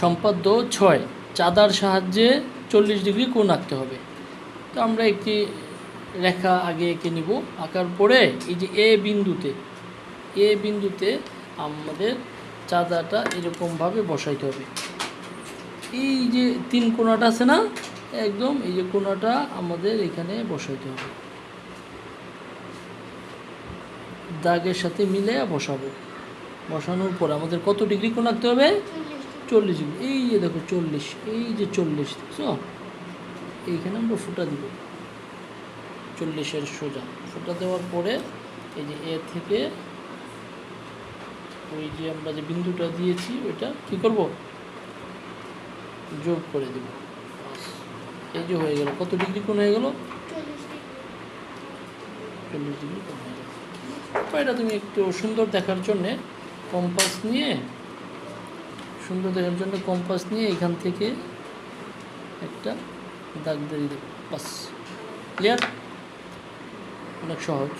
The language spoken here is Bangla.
সম্পাদ্য ছয়, চাঁদার সাহায্যে চল্লিশ ডিগ্রি কোণ আঁকতে হবে। তো আমরা একটি রেখা আগে এঁকে নিব, আঁকার পরে এই যে এ বিন্দুতে এ বিন্দুতে আমাদের চাঁদাটা এরকমভাবে বসাইতে হবে। এই যে তিন কোণাটা আছে না, একদম এই যে কোণাটা আমাদের এখানে বসাইতে হবে। দাগের সাথে মিলে বসাবো। বসানোর পর আমাদের কত ডিগ্রি কোণ আঁকতে হবে? চল্লিশ এই যে দেখো চল্লিশ, এই যে চল্লিশ, দেখছ? এইখানে আমরা ফুটা দিব। চল্লিশের সোজা। ফুটা দেওয়ার পরে এই যে এ থেকে ওই যে আমরা যে বিন্দুটা দিয়েছি, ওইটা কি করব? যোগ করে দেব। এই যে হয়ে গেল। কত ডিগ্রি কোণ হয়ে গেল? চল্লিশ ডিগ্রি কোণ হয়ে গেল। এটা তুমি একটু সুন্দর দেখার জন্যে কম্পাস নিয়ে সুন্দর দেখার জন্য কম্পাস নিয়ে এখান থেকে একটা দাগ দিয়ে দেবো। বাস। ক্লিয়ার অনেক সহজ।